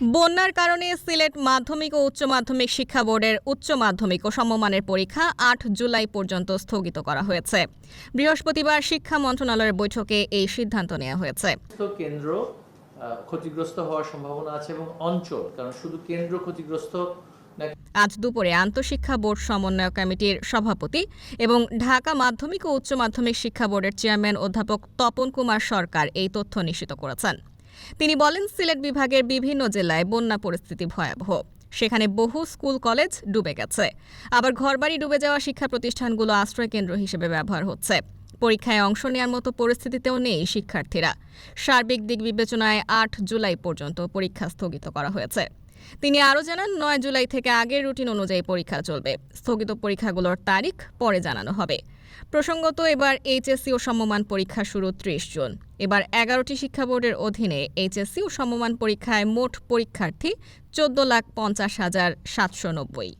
বন্যার কারণে সিলেট মাধ্যমিক ও উচ্চ মাধ্যমিক শিক্ষা বোর্ডের উচ্চ মাধ্যমিক ও সমমানের পরীক্ষা আট জুলাই পর্যন্ত স্থগিত করা হয়েছে। বৃহস্পতিবার শিক্ষা মন্ত্রণালয়ের বৈঠকে এই সিদ্ধান্ত নেওয়া হয়েছে। কেন্দ্র ক্ষতিগ্রস্ত হওয়ার সম্ভাবনা আছে এবং অঞ্চল কারণ শুধু কেন্দ্র ক্ষতিগ্রস্ত আজ দুপুরে আন্তঃশিক্ষা বোর্ড সমন্বয় কমিটির সভাপতি এবং ঢাকা মাধ্যমিক ও উচ্চ মাধ্যমিক শিক্ষা বোর্ডের চেয়ারম্যান অধ্যাপক তপন কুমার সরকার এই তথ্য নিশ্চিত করেছেন। তিনি বলেন, সিলেট বিভাগের বিভিন্ন জেলায় বন্যা পরিস্থিতি ভয়াবহ। সেখানে বহু স্কুল, কলেজ ডুবে গেছে। আবার ঘরবাড়ি ডুবে যাওয়া শিক্ষা প্রতিষ্ঠানগুলো আশ্রয় কেন্দ্র হিসেবে ব্যবহার হচ্ছে। পরীক্ষায় অংশ নেওয়ার মতো পরিস্থিতিতেও নেই শিক্ষার্থীরা। সার্বিক দিক বিবেচনায় আট জুলাই পর্যন্ত পরীক্ষা স্থগিত করা হয়েছে। তিনি আরও জানান, নয় জুলাই থেকে আগের রুটিন অনুযায়ী পরীক্ষা চলবে। স্থগিত পরীক্ষাগুলোর তারিখ পরে জানানো হবে। প্রসঙ্গত, এবার এইচএসসি ও সমমান পরীক্ষা শুরু ত্রিশ জুন। এবার এগারোটি শিক্ষা বোর্ডের অধীনে এইচএসসি ও সমমান পরীক্ষায় মোট পরীক্ষার্থী চোদ্দ লাখ পঞ্চাশ হাজার সাতশো নব্বই।